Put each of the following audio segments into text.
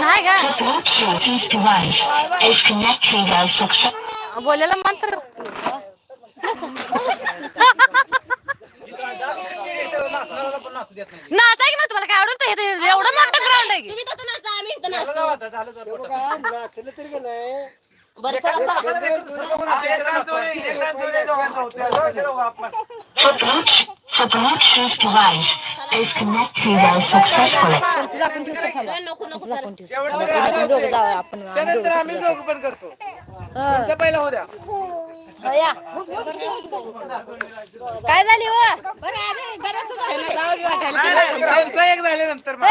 नाही का बोलायला मंत्र. नाचा की मग तुम्हाला? काय आवडत? ते एवढं मोठं ग्राउंड आहे की. त्यानंतर आम्ही दोघं पण करतो तुमचा पहिला हो द्या काय झाली हो त्यांचा एक झाल्यानंतर मग.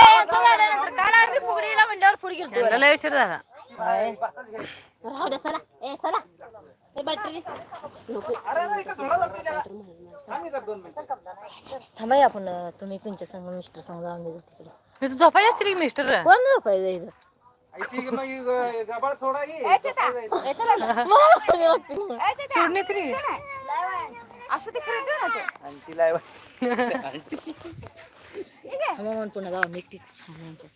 काल आम्ही फुगडीला म्हणल्यावर फुडी लय उशीर झाला राहू द्या, चला. ए, चला. ए, बॅटरी. नको. थांबाय आपण तुम्ही तुमच्या संग मिस्टर संग जाऊन येऊ तिकडे. मी तू झोपायला असतील की मिस्टर? कोण झोपायचं इथं. सोडणे तरी. पुन्हा जाऊ. मी यांच्या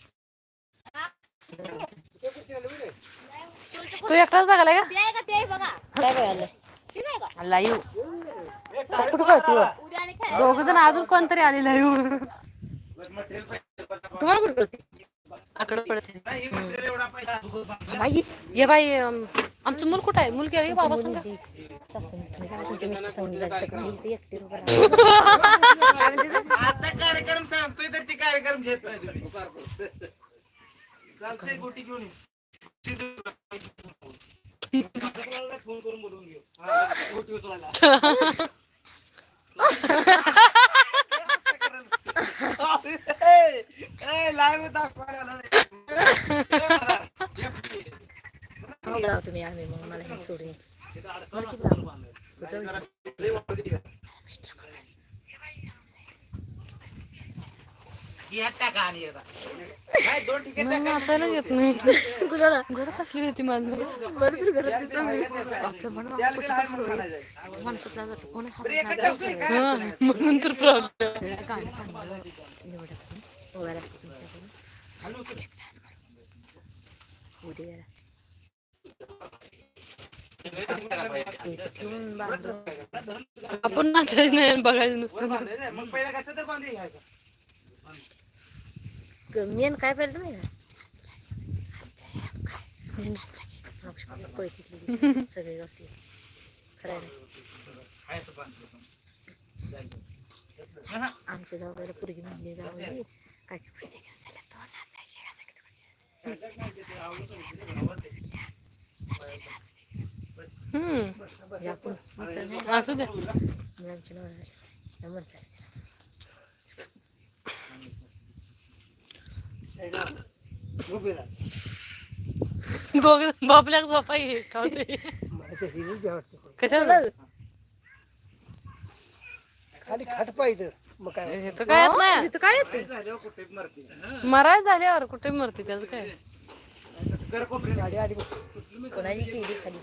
तू एकटाच बघायला आहे का? ते आहे बघा. काय बघायला? ते नाही का? का लाईव्ह कुठं कळते उद्या आणि खेळ दोघ जण अजून कोणतरी आले लाईव्ह तुम्हाला कुठं कळते आकडे पडते बाई ये बाई अम, आमचं मूल कुठं आहे? मूल गेलं बाबा सांगा. आता कार्यक्रम सांगतोय तर ती कार्यक्रम घेत नाही तुम्ही. चालतंय गोटी घेऊन ये. फोन करून बोलवून घेऊ हा, गोटी उचलायला. हो, तुम्ही आम्ही मग मला हे सोडून ये. मला किती लांब? कुठं? ह्यात टाका आणि एकदा. काय दोन ticket मला नाचायला येत? नाही घरात असली होती माझं म्हणून? हा, म्हणून तर प्रॉब्लेम. उद्या. आपण नाचायचं नाही बघायचं नुसतं बांधायचं. मग पहिला कसं तर बांधून घ्यायचं. क- मेन काय पाहिलं नाही का? सगळे खरं? आमच्या जाऊबाईला पोरगी म्हणली जावई काकी पुस्तक हम्म. म्हणजे असू दे. मी आमच्या नवऱ्याला नमन चालेल. उभी राहा. दोघ बापल्याक झोपा ये खावते कशाला? खाली खाट पाहिजे. मग काय? हे तर काय येत नाही. इथं काय येते झाल्यावर कुठे मरते मराय झाल्यावर कुठे मरते त्याचं काय? घर कोपरी गाडी आली कोणाची केली खाली?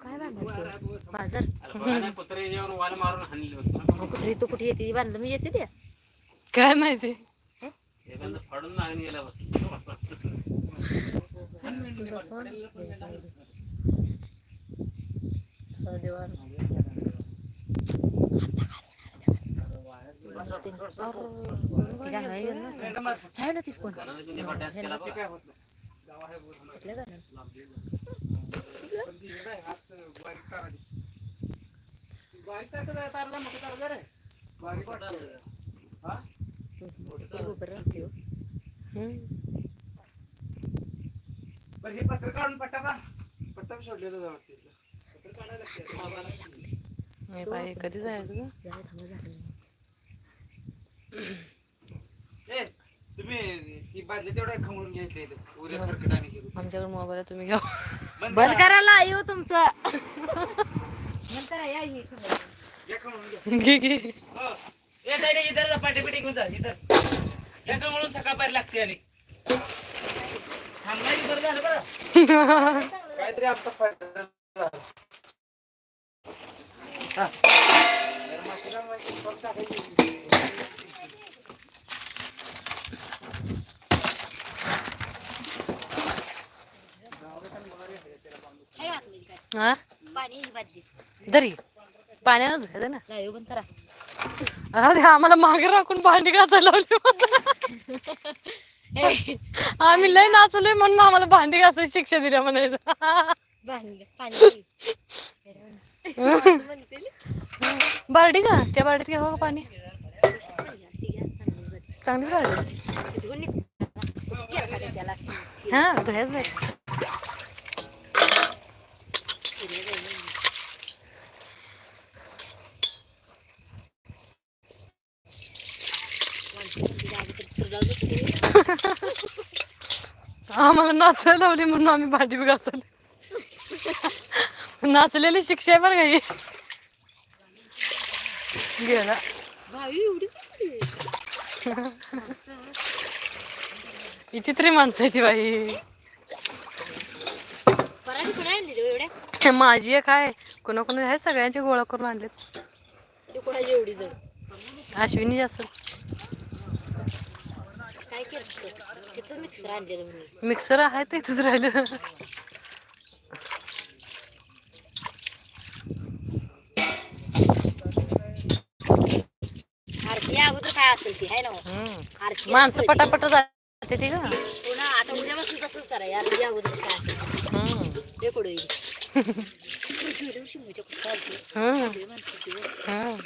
काय बाजार. तो कुठे येते? ती बांधलं. मी येते त्या काय माहिती? तुझा फोन हो देवान तिला नाही गेलं ना छाय ना बरं हे पत्र काढून सोडलेलं तिथलं. पत्र काढायला. नाही बाई कधी जायचं. ए, तुम्ही ती बादली तेवढं खमळून घ्यायचं इथं. उद्या खरकट आणि करू. आमच्याकडे मोबाईल तुम्ही घ्या बंद बंद करा. करायला येऊ तुमचं नंतर या. घे घे हो. ए, ताईडे, इथं जा, पाटी बिटी घेऊन जा, इथं. हे खमळून सकाळपर्यंत लागते आणि थांबला बरं झालं बरं काहीतरी आपला फायदा झाला. हा. हा पाणी दरी पाण्यानं धुयाचं ना नाही पण करा राहू दे आम्हाला मागे राखून भांडी घासायला लावली आम्ही लय नाचलोय म्हणून आम्हाला भांडी घासायची शिक्षा दिल्या म्हणायचं. बारडी का त्या बारडीत घ्या हो का पाणी? चांगली बारडी. हा धुयाच आहे आम्हाला नाचायला लावली म्हणून आम्ही भांडी बी घासली. नाचलेली शिक्षा आहे बरं का ही. गेला. विचित्री माणसं आहे ती बाई. माझी एक आहे. कोणा कोणा आहे सगळ्यांची गोळा करून आणलेत. एवढी अश्विनी असेल काय केलं तिथं मिक्सर आहे ते इथंच राहिलं. आरती अगोदर काय असेल ती? आहे ना हम्म. आरती माणसं पटापट जाते ती का पुन्हा आता उद्यापासून तसंच करा. आरती अगोदर काय. ते? कोड होईल शिवच्या कुठं आलती हम्म. ते म्हणते ती बघ. हम्म.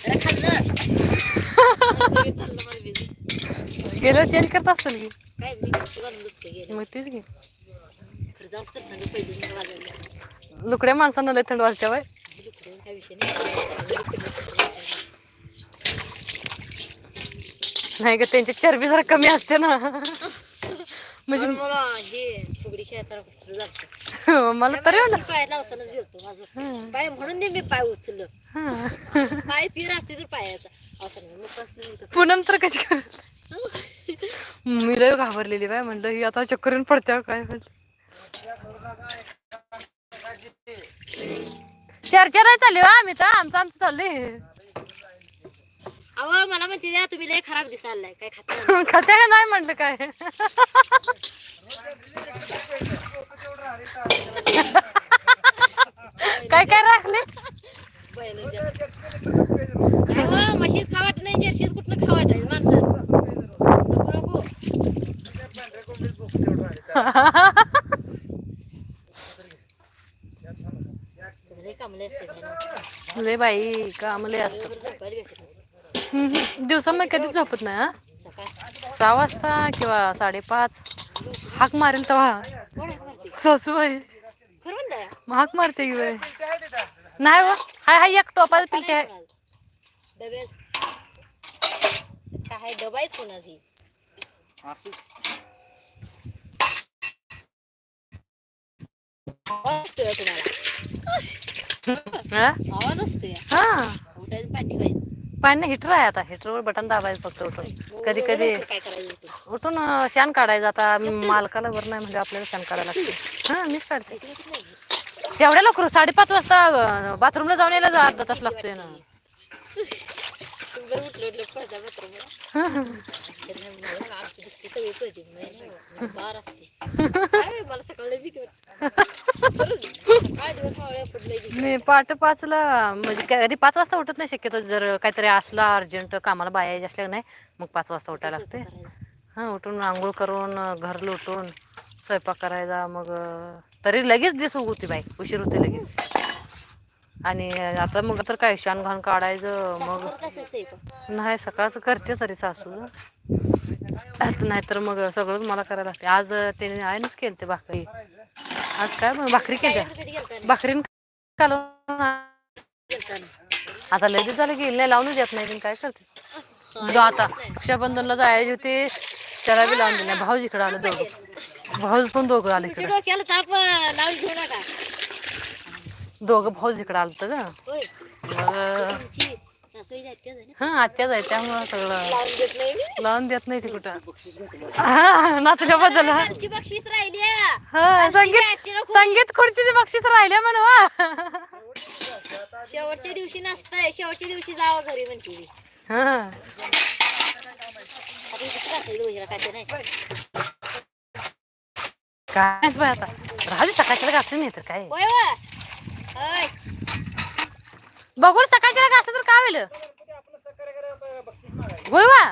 जरा खाल्लं. बरं, चाललं मला बी. गेल्यावर चेंज करत असेल की काय मी नुसतं घालून दुखते गेलं. मग तेच की खरं जाऊ तर थंड पहिली मला वाजायला. लुकड्या माणसांना लय थंड वाजते काय विषय नाही. नाही का त्यांची चरबी जरा कमी असते ना म्हणजे मला हे फुगडी खेळताना जातं. मला तरी वाटलं पाय लावतानाच माझं हं. पाय म्हणून नाही मी पाय उचललं हं. पाय तीर असते तर पायाचा असं नाही मग कसं नाही तसं. पूनम तर कशी करत मी लय घाबरलेली बाय म्हणलं ही आता चक्कर पडत्या काय म्हणलं चर्चा नाही चालली आम्ही तर आमचं आमचं चाललंय. अहो मला म्हणते द्या तुम्ही लय खराब दिसायलाय काय खाता खात्या का नाही म्हणलं काय? काय काय राखले? म्हशीत खा वाटत नाही जर्शीत कुठनं खा वाटायचं माणसं नको नको लय बाई कामले असत दिवसामध्ये दिवसांना कधीच झोपत नाही हा? सहा वाजता किंवा साडेपाच. हाक मारेल तेव्हा. कोण आहे सासूबाई हाक मारते की बाई. नाही हो. हाय हाय एक टोपाला पिलते आहे डब्यात काय डबा आहे कोणाची आवाज असतोय तुम्हाला. हा? आवाज असतोय. हा. उठायचं पाणी हिटर आहे आता. हिटरवर बटन दाबायचं फक्त उठून. कधी कधी? उठून शान काढायचं. आता मालकाला वर नाही म्हणजे आपल्याला शान काढायला लागते. हा मीच काढते. एवढ्या लवकर? साडेपाच वाजता बाथरूमला जाऊन यायला जा- अर्धा तास लागतोय ना. मला सकाळी मी पाठ पाचला म्हणजे कधी पाच वाजता उठत नाही शक्यतो. जर काहीतरी असला अर्जंट कामाला बाया असल्या नाही मग पाच वाजता उठायला लागते. हां उठून आंघोळ करून घर लोटून स्वयंपाक करायचा मग तरी लगेच दिस होती बाई उशीर होते लगेच. आणि आता मग तर काय शान घाण काढायचं मग नाही सकाळचं करते तरी सासू. नाहीतर मग सगळंच मला करायला लागते. आज त्याने आयनच केलं ते बाकी आज काय भाकरी? भाकरीन कालवून गेलता नाही. आता लगेच झालं की नाही काय करते? जो आता. रक्षाबंधनला जायचे होते त्याला बी लावून दिले. भाऊज इकडे आलं दोघं. भाऊज पण दोघं आले इकडे. अं, दोघं भाऊज इकडे आलं ग. मग आहेत? हा आत्याच आहे त्यामुळं सगळं लावून देत नाही ती कुठं हा नातल्याबद्दल हा. आजची बक्षीस राहिली. हा संगीत. संगीत खुर्चीचे बक्षीस राहिले म्हणून शेवटच्या दिवशी नसतंय शेवटच्या दिवशी जावं घरी म्हणते. हा काय आता राहू सकाळच्या घासले नाही तर काय. बघून सकाळच्या घासलं तर काय होईल? होय वा.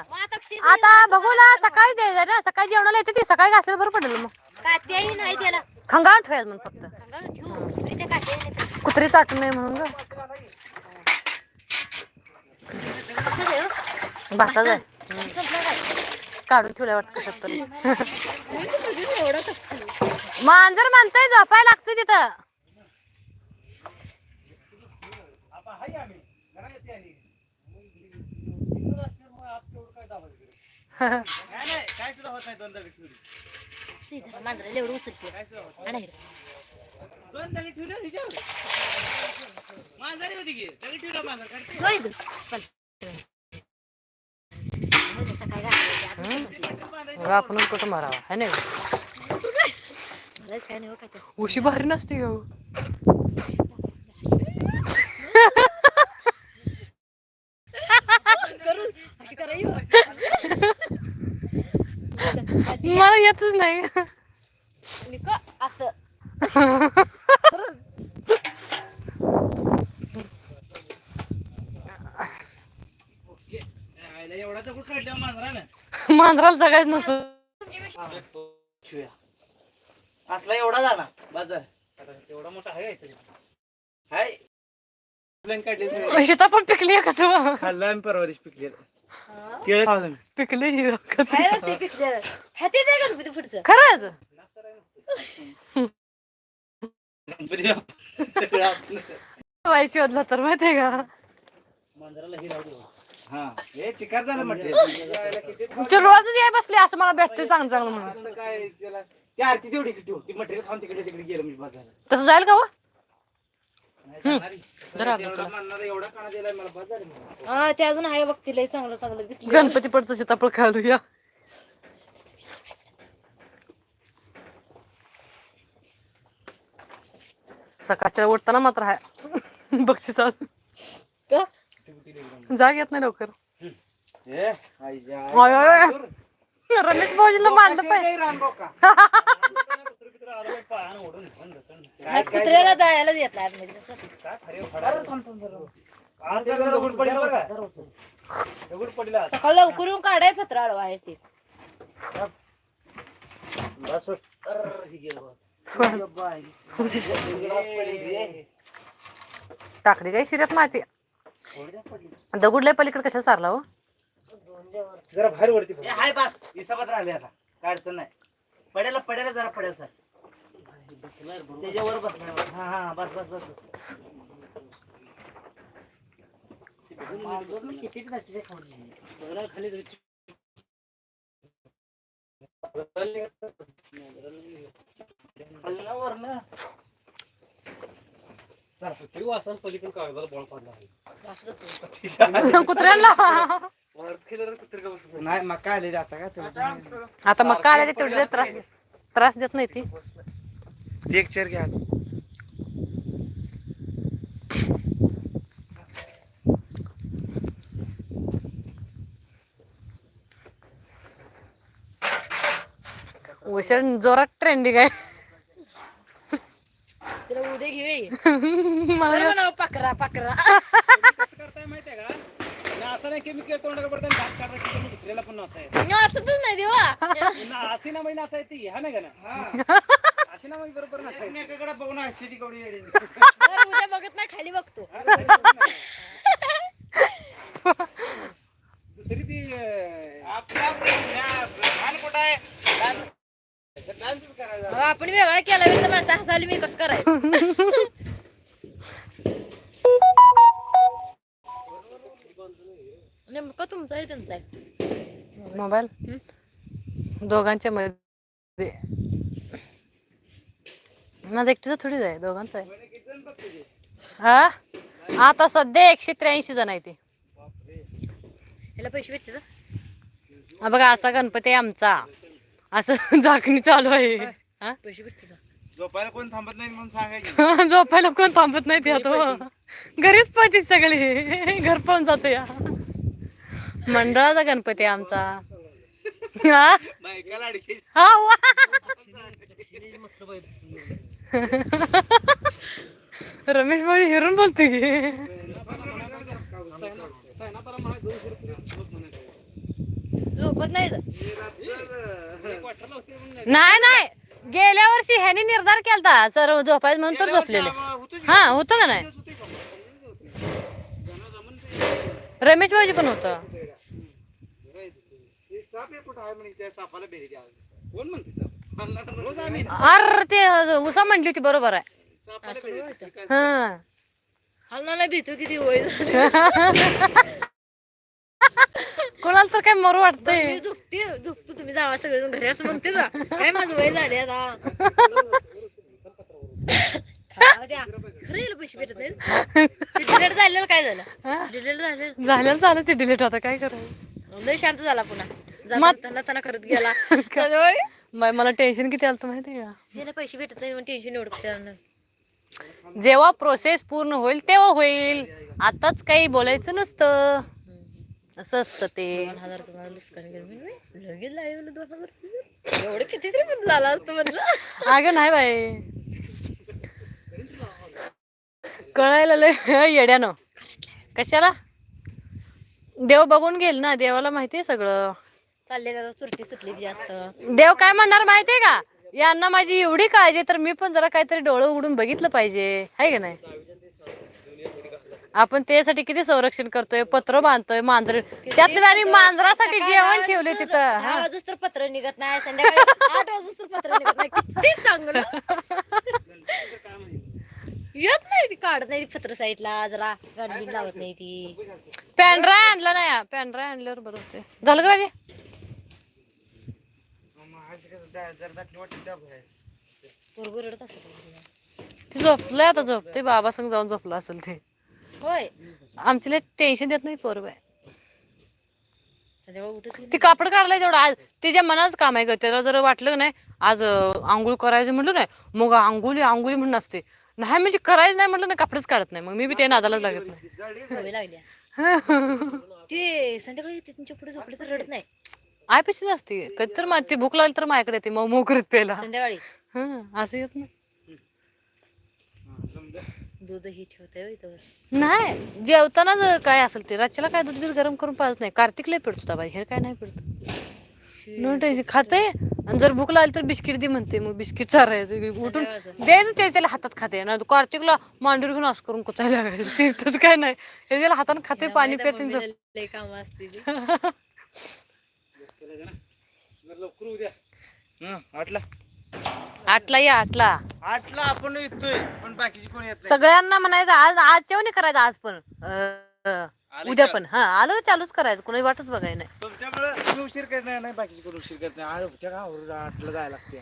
आता बघूला सकाळी द्यायचं ना सकाळी जेवणाला येते ती सकाळी घासलं बरं पडेल मग. कात्याही नाही त्याला. खंगाळ ठेवायचं म्हणून फक्त. नाही. कुत्री चाटू नये म्हणून ग. काय? काढून ठेवल्या वाटत कशात तरी. मांजर म्हणतंय झोपाय लागते तिथं. काय नाही काय सुद्धा होत नाही दोन नाही एवढं उचलते. दोन मांजरी होती की ठेवलं मांजर आपण कुठं मारावा है नाही काय नाही उशी भारी नसते हो करू अशी करायची हो. मला येतच नाही. असं एवढा काढल्या मांजरानं मांजराला जगायचं नसतं असला एवढा झाला. बाजार एवढा मोठा आहे काहीतरी हाय. प्लॅन काढली सगळी. सीताफळ पिकली कसं खाल्लं आम्ही परवा दिवशी पिकलेलं केळं. पिकली ही गणपती पुढचं? खरंच? गणपती बाप्पा. शोधला तर माहितीये का? मांजराला हे लावलं. हा हे चिकार झालं म्हटलं. ते रोजच याय बसले असं मला भेटतंय चांगलं चांगलं म्हणून. काय त्याला ती आरती तेवढी इकडे ठेव. ती मटेरियल खाऊन तिकडे तिकडे गेलं म्हणजे बाजारात तसं जाईल का हो? हा ते अजून आहे बघ तिला चांगलं चांगलं दिसलं गणपती पडचं सीताफळ खालूया सकाळच्या उठताना मात्र आहे बक्षीस आज. का? जाग येत नाही लवकर. रमेश भाऊजीला मांडलं कशी पाहिजे. हा, कुत्र्याला जायला येत नाही आतमध्ये. पडला पडला. सकाळ लवकर येऊन काढाय पत्र आडवा आहे ते. हे पडली. टाकली काय शिरत माती? पडली. दगुडल्या पलीकडे कशा सारला हो? जरा बाहेर वरती हाय बस. हिसाबात राहिले आता. काय अडचण नाही. पड्याला पड्याला जरा पडेल सर त्याच्यावर बसणार हा हा बस बस बस. किती खाली वरनं कुत्र्याला. नाही. मग काय आले आता का तेवढं आता मग काय तेवढे त्रास त्रास देत नाही ती. एक चेअर घ्या. उशीर जोरात ट्रेंडिंग आहे तिला उद्या घेऊया मला पाकरा पाकरा. करताय माहितीये का ना असं नाही केमिकल तोंडाला पडतं आणि दात काढलं की दुसऱ्याला पण नाचाय नाचतच नाही देवा. ना अशी ना महिना असाय ती हा नाही का ना? अशी ना बरोबर नाचाय एकाकडे बघून असते ती कवडी येडी. बरं, उद्या बघत नाही खाली बघतो. दुसरी ती आपल्या लहान कुठं आहे? करायचा आपण वेगळा केला वेळ माणसं हसाली मी कसं करायचं? नेमकं तुमचं आहे त्यांचं आहे. मोबाईल? दोघांच्या मध्ये. माझा एकटीचा थोडीच आहे दोघांचा आहे. ते? हा? आता सध्या एकशे त्र्याऐंशी जण आहे ते. ह्याला पैसे भेटते हा बघा असा गणपती आहे आमचा. असं झाकणी चालू आहे. हा? पैसे भेटते ना? झोपायला कोण थांबत नाही म्हणून सांगायचं. झोपायला कोण थांबत नाही त्यात हो. घरीच पळते सगळे. घर पण जातो या मंडळाचा गणपती आहे आमचा. हा? हा वा. रमेश भाऊ हिरून बोलते की. झोपत नाही. नाही नाही. गेल्या वर्षी ह्याने निर्धार केलता. सर झोपायचं म्हणून तर झोपलेले. हा होतं का नाही? रमेश भाऊजी पण होतं. कोण म्हणते अर ते उसा म्हणली होती बरोबर आहे. हा. हलनाला भीतो किती वय. कोणाला तर काय मरू वाटतंय. तुम्ही जावा सगळेजण घरी असं म्हणते ना. काय माझं वय झाले आता? डिलेट झालेलं काय झालं? डिलेट झालेलं. झालं चालू ते डिलीट आता काय करायचं लय शांत झाला पुन्हा. जाताना त्यांना करत गेला. बाई, मला टेन्शन किती आलं माहिती का? पैसे भेटत नाही म्हणून टेन्शन एवढं कशाला जेव्हा प्रोसेस पूर्ण होईल तेव्हा होईल. आताच काही बोलायचं नसतं. असं असतं ते. दोन हजार तुम्हाला डिस्काउंट केलं. मी म्हणे, लगेच लाईव्ह दोन हजार रुपये. एवढं किती तरी पण झालं असतं अगं नाही बाई. कळायला लय येड्यानं. कशाला? देव बघून घेईल ना देवाला माहितीये सगळं. चालले सुरटी सुटली जास्त. देव काय म्हणणार माहितीये का? यांना माझी एवढी काळजी तर मी पण जरा काहीतरी डोळं उघडून बघितलं पाहिजे. आहे का नाही? आपण त्यासाठी किती संरक्षण करतोय पत्र बांधतोय मांजर त्यात आणि मांजरासाठी जेवण ठेवले तिथं. दहा हा. वाजूस तर पत्र निघत नाही संध्याकाळी आठ वाजूस तर पत्र निघत नाही. किती चांगलं. येत नाही ती काढत नाही ती पत्र साईडला जरा गाडी लावत नाही ती. पॅनड्राय आणला नाही पॅनड्राय आणल्यावर बरं होते झालं का राजे? पोरगं रडत ती झोपलंय आता झोपते बाबा संग जाऊन झोपलं असेल ते. होय. आमची लय टेन्शन देत नाही उठत ती कापड काढलाय तेवढं आज तिच्या मनाच काम आहे ग त्याला जर वाटलं का नाही आज आंघोळ करायचं म्हटलं नाही मग आंघोळी आंघोळी म्हणून असते. नाही म्हणजे करायचं नाही म्हटलं ना कपडेच काढत नाही. मग मी बी त्या नादालाच लागत नाही. ते संध्याकाळी येते तुमच्यापुढे झोपले तर रडत नाही. आयपेक्षाच असते कधी तर मा- ती भूक लागली तर माझ्याकडे येते मग मऊ करत प्यायला. संध्याकाळी? हं, असं येत नाही. दूध ही. नाही जेवताना जर काय असेल ते रातच्याला काय दूध बीध गरम करून पाहत नाही. कार्तिक लय पिडतो बाई हे काय नाही पिडतो. नो खाते. आणि जर भूक लागली तर बिस्किट दे म्हणते मग बिस्किट चारायचं उठून द्यायचं ते त्याला हातात खाते. ना कार्तिकला मांडीवर घेऊन असं करून कुचायला लागायचं. ते तसं काय नाही. हे त्याला हाताने खाते पाणी पिते कामं असते ती. लवकर उद्या. हं, आठला. आठला या आठला. आठला आपण येतोय पण बाकीची कोण येत नाही. सगळ्यांना म्हणायचं आज आज जेवण करायचं आज पण. अं, आले उद्या का? पण. हा आलो चालूच करायचं कोणी वाटच बघाय नाही. तुमच्यामुळे तुम्ही उशीर करत नाही नाही बाकीची कोण उशीर करत नाही. आठला जायला लागते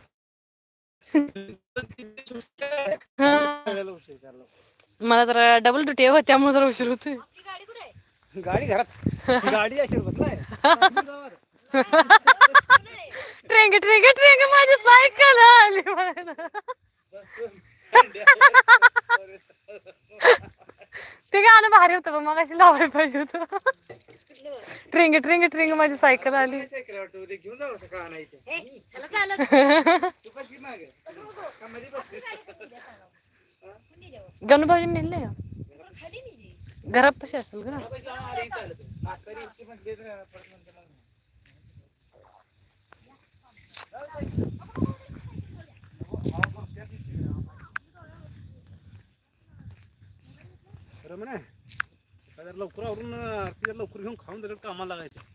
सगळ्याला उशीर करायला लागतो. मला जरा डबल ड्युटी आहे त्यामुळे जरा उशीर होतोय. गाडी घरात. गाडी अशी बसलाय ट्रेंग ट्रेंग ट्रेंग माझी सायकल आली ते गाणं भारी होतं मग अशी लावायला पाहिजे होत. ट्रेंग ट्रेंग ट्रेंग माझी सायकल आली. सायकल गणू भाऊजी नेले? घरात कशी असेल का? खरं म्हणे जर लवकर आवरून तिला लवकर घेऊन खाऊन त्याच्यात कामाला लागायचं.